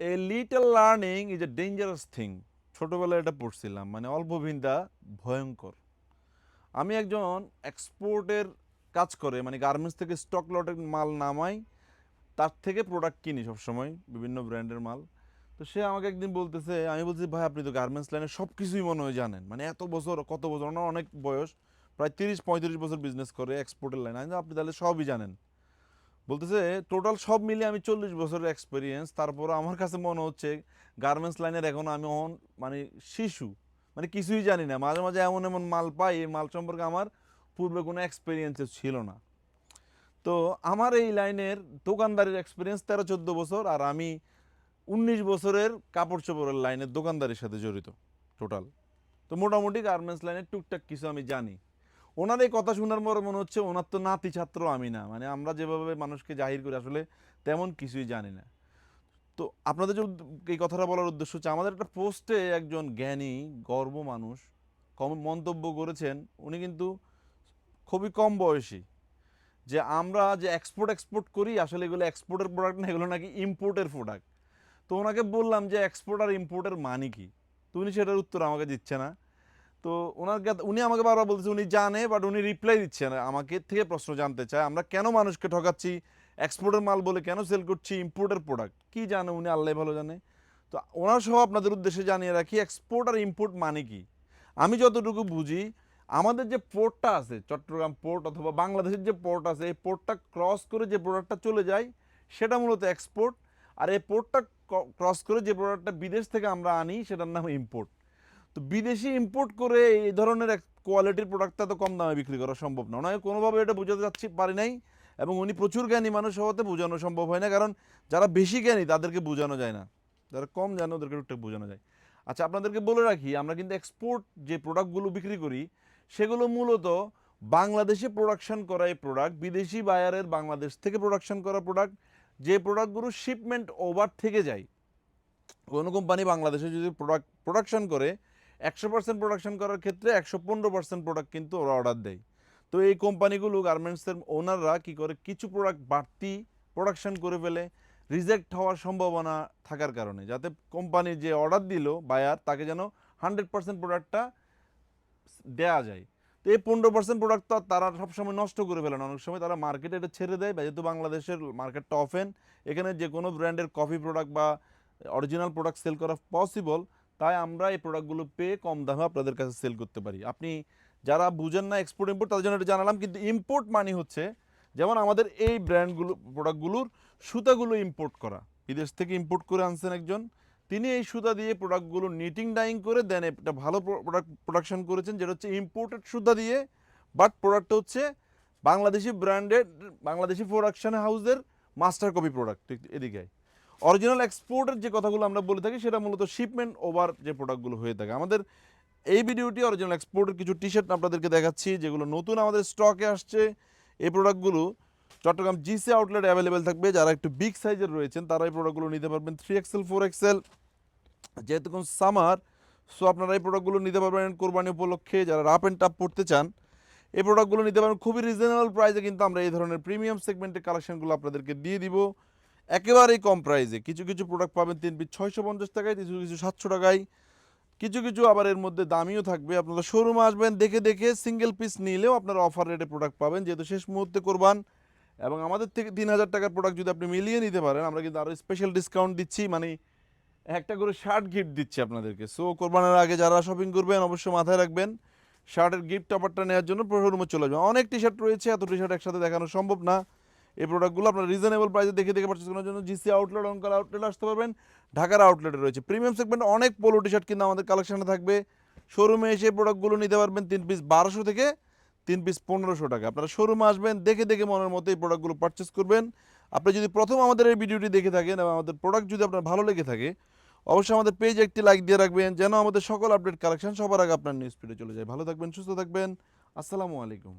A little learning is a dangerous thing ছোটোবেলায় এটা পড়ছিলাম মানে অল্প ভিন্দা ভয়ঙ্কর। আমি একজন এক্সপোর্টের কাজ করে মানে গার্মেন্টস থেকে স্টক লটের মাল নামাই, তার থেকে প্রোডাক্ট কিনি সবসময়, বিভিন্ন ব্র্যান্ডের মাল। তো সে আমাকে একদিন বলতেছে, আমি বলছি, ভাই, আপনি তো গার্মেন্টস লাইনে সব কিছুই মনে হয় জানেন। মানে এত বছর, কত বছর অনেক বয়স, প্রায় তিরিশ পঁয়ত্রিশ বছর বিজনেস করে এক্সপোর্টের লাইনে আপনি তাহলে সবই জানেন। বলতেছে টোটাল সব মিলিয়ে আমি চল্লিশ বছরের এক্সপিরিয়েন্স তারপর আমার কাছে মনে হচ্ছে গার্মেন্টস লাইনের এখন আমি অন মানে শিশু। মানে কিছুই জানি না। মাঝে মাঝে এমন এমন মাল পাই, এই মাল সম্পর্কে আমার পূর্বে কোনো এক্সপিরিয়েন্স ছিল না। তো আমার এই লাইনের দোকানদারির এক্সপিরিয়েন্স তেরো, চোদ্দ বছর, আর আমি উনিশ বছরের কাপড় চোপড়ের লাইনের দোকানদারির সাথে জড়িত টোটাল তো মোটামুটি গার্মেন্টস লাইনের টুকটাক কিছু আমি জানি। ওনার এই কথা শোনার পরে মনে হচ্ছে ওনার তো নাতি ছাত্র আমি না। মানে আমরা যেভাবে মানুষকে জাহির করি আসলে তেমন কিছুই জানি না। তো আপনাদের যে এই কথাটা বলার উদ্দেশ্য হচ্ছে, আমাদের একটা পোস্টে একজন জ্ঞানী, গর্ব মানুষ কম মন্তব্য করেছেন। উনি কিন্তু খুবই কম বয়সী। যে আমরা যে এক্সপোর্ট এক্সপোর্ট করি, আসলে এগুলো এক্সপোর্টের প্রোডাক্ট না, এগুলো নাকি ইম্পোর্টের প্রোডাক্ট তো ওনাকে বললাম যে এক্সপোর্ট আর ইম্পোর্টের মানে কি? তো উনি সেটার উত্তর আমাকে দিচ্ছে না। তো ওনার উনি আমাকে বারবার বলতেছে, উনি জানে বাট উনি রিপ্লাই দিচ্ছে না। আমাকে থেকে প্রশ্ন জানতে চায়, আমরা কেন মানুষকে ঠকাচ্ছি? এক্সপোর্টের মাল বলে কেন সেল করছি? ইম্পোর্টের প্রোডাক্ট কি জানে উনি? আল্লাহ ভালো জানে। তো ওনার সহ আপনাদের উদ্দেশ্যে জানিয়ে রাখি এক্সপোর্ট আর ইম্পোর্ট মানে কি? আমি যতটুকু বুঝি, আমাদের যে পোর্টটা আছে, চট্টগ্রাম পোর্ট অথবা বাংলাদেশের যে পোর্ট আছে, এই পোর্টটা ক্রস করে যে প্রোডাক্টটা চলে যায়, সেটা মূলত এক্সপোর্ট আর এই পোর্টটা ক্রস করে যে প্রোডাক্টটা বিদেশ থেকে আমরা আনি, সেটার নাম ইম্পোর্ট তো বিদেশি ইম্পোর্ট করে এই ধরনের এক কোয়ালিটির প্রোডাক্টটা তো কম দামে বিক্রি করা সম্ভব না। ওনাকে কোনোভাবে এটা বোঝাতে যাচ্ছি পারি নাই এবং উনি প্রচুর জ্ঞানী মানুষ হওয়াতে বোঝানো সম্ভব হয় না, কারণ যারা বেশি জ্ঞানী তাদেরকে বোঝানো যায় না। যারা কম জানে ওদেরকে টুকটাক বোঝানো যায়। আচ্ছা আপনাদেরকে বলে রাখি, আমরা কিন্তু এক্সপোর্ট যে প্রোডাক্টগুলো বিক্রি করি, সেগুলো মূলত বাংলাদেশে প্রোডাকশন করা এই প্রোডাক্ট বিদেশি বায়ারের বাংলাদেশ থেকে প্রোডাকশন করা প্রোডাক্ট যে প্রোডাক্টগুলো শিপমেন্ট ওভার থেকে যায়। কোনো কোম্পানি বাংলাদেশে যদি প্রোডাক্ট প্রোডাকশন করে একশো পার্সেন্ট প্রোডাকশন করার ক্ষেত্রে একশো পনেরো পার্সেন্ট প্রোডাক্ট কিন্তু ওরা অর্ডার দেয়। তো এই কোম্পানিগুলো গার্মেন্টসের ওনাররা কি করে? কিছু প্রোডাক্ট বাড়তি প্রোডাকশন করে ফেলে রিজেক্ট হওয়ার সম্ভাবনা থাকার কারণে। যাতে কোম্পানি যে অর্ডার দিল বায়ার তাকে যেন হান্ড্রেড পার্সেন্ট প্রোডাক্টটা দেয়া যায়। তো এই পনেরো পার্সেন্ট প্রোডাক্ট তো তারা সবসময় নষ্ট করে ফেলে না। অনেক সময় তারা মার্কেটে এটা ছেড়ে দেয় বা যেহেতু বাংলাদেশের মার্কেটটা অফেন এখানে যে কোনো ব্র্যান্ডের কফি প্রোডাক্ট বা অরিজিনাল প্রোডাক্ট সেল করা পসিবল তাই আমরা এই প্রোডাক্টগুলো পেয়ে কম দামে আপনাদের কাছে সেল করতে পারি। আপনি যারা বুঝেন না এক্সপোর্ট ইম্পোর্ট তাদের জন্য এটা জানালাম, কিন্তু ইম্পোর্ট মানে হচ্ছে যেমন আমাদের এই ব্র্যান্ডগুলো প্রোডাক্টগুলোর সুতাগুলো ইম্পোর্ট করা। বিদেশ থেকে ইম্পোর্ট করে আনছেন একজন, তিনি এই সুতা দিয়ে প্রোডাক্টগুলো নিটিং ডাইং করে দেন, একটা ভালো প্রোডাক্ট প্রোডাকশন করেছেন, যেটা হচ্ছে ইম্পোর্টেড সুতা দিয়ে বাট প্রোডাক্টটা হচ্ছে বাংলাদেশি ব্র্যান্ডেড বাংলাদেশি প্রোডাকশন হাউসের মাস্টার কপি প্রোডাক্ট এদিকে। অরিজিনাল এক্সপোর্টের যে কথাগুলো আমরা বলে থাকি, সেটা মূলত শিপমেন্ট ওভার যে প্রোডাক্টগুলো হয়ে থাকে। আমাদের এই ভিডিওটি অরিজিনাল এক্সপোর্টের কিছু টি শার্ট আপনাদেরকে দেখাচ্ছি, যেগুলো নতুন আমাদের স্টকে আসছে। এই প্রোডাক্টগুলো চট্টগ্রাম জিসি আউটলেট অ্যাভেলেবেল থাকবে। যারা একটু বিগ সাইজের রয়েছেন, তারা এই প্রোডাক্টগুলো নিতে পারবেন থ্রি এক্সেল ফোর এক্সেল যেহেতু কোন সামার সো আপনারা এই প্রোডাক্টগুলো নিতে পারবেন কোরবানি উপলক্ষে। যারা রাপ অ্যান্ড টাপ পড়তে চান, এই প্রোডাক্টগুলো নিতে পারবেন। খুবই রিজনেবল প্রাইসে কিন্তু আমরা এই ধরনের প্রিমিয়াম সেগমেন্টের কালেকশনগুলো আপনাদেরকে দিয়ে দিব। একেবারেই কম প্রাইসে কিছু কিছু প্রোডাক্ট পাবেন তিন পিস ছয়শো পঞ্চাশ টাকায়, কিছু কিছু সাতশো টাকায়। কিছু কিছু আবার এর মধ্যে দামিও থাকবে। আপনারা শোরুমে আসবেন, দেখে দেখে সিঙ্গেল পিস নিলেও আপনারা অফার রেটে প্রোডাক্ট পাবেন। যেহেতু শেষ মুহূর্তে করবান এবং আমাদের থেকে তিন হাজার টাকার প্রোডাক্ট যদি আপনি মিলিয়ে নিতে পারেন, আমরা কিন্তু আরও স্পেশাল ডিসকাউন্ট দিচ্ছি। মানে একটা করে শার্ট গিফট দিচ্ছি আপনাদেরকে। সো কোরবানের আগে যারা শপিং করবেন, অবশ্যই মাথায় রাখবেন শার্টের গিফট অফারটা নেওয়ার জন্য শোরুমে চলে যাবেন। অনেক টি শার্ট রয়েছে, এত টি শার্ট একসাথে দেখানো সম্ভব না। এই প্রোডাক্টগুলো আপনার রিজনেবল প্রাইসে দেখে দেখে পারচেস করার জন্য জিসি আউটলেট অঙ্কাল আউটলেট আসতে পারবেন। ঢাকার আউটলেটে রয়েছে। প্রিমিয়াম সেগমেন্ট অনেক পোলো টি শার্ট কিন্তু আমাদের কালেকশনে থাকবে। শোরুমে এসে প্রোডাক্টগুলো নিতে পারবেন তিন পিস বারোশো থেকে তিন পিস পনেরোশো টাকা। আপনারা শোরুমে আসবেন, দেখে দেখে মনের মতো এই প্রোডাক্টগুলো পারচেস করবেন। আপনি যদি প্রথম আমাদের এই ভিডিওটি দেখে থাকেন এবং আমাদের প্রোডাক্ট যদি আপনার ভালো লেগে থাকে, অবশ্যই আমাদের পেজে একটি লাইক দিয়ে রাখবেন, যেন আমাদের সকল আপডেট কালেকশন সবার আগে আপনার নিউজ ফিডে চলে যায়। ভালো থাকবেন, সুস্থ থাকবেন। আসসালামু আলাইকুম।